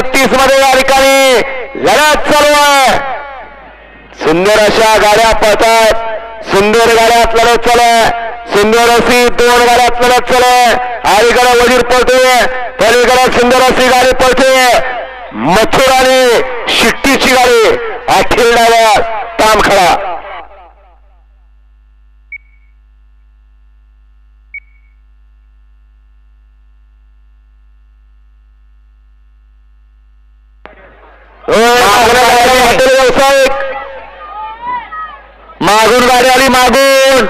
बत्तीसमध्ये या ठिकाणी लढत चालू आहे. सुंदर अशा गाड्या पळतात. सुंदर गाड्यात लढत चालू आहे. सुंदर अशी दोन गाड्यात लढत चालू आहे. अलीकडे वजीर पळतोय. पलीकडे सुंदर अशी गाडी पळते. मथुर आणि शिट्टीची गाडी अखिल डावर ताम खडा मागून गाडी आली मागून.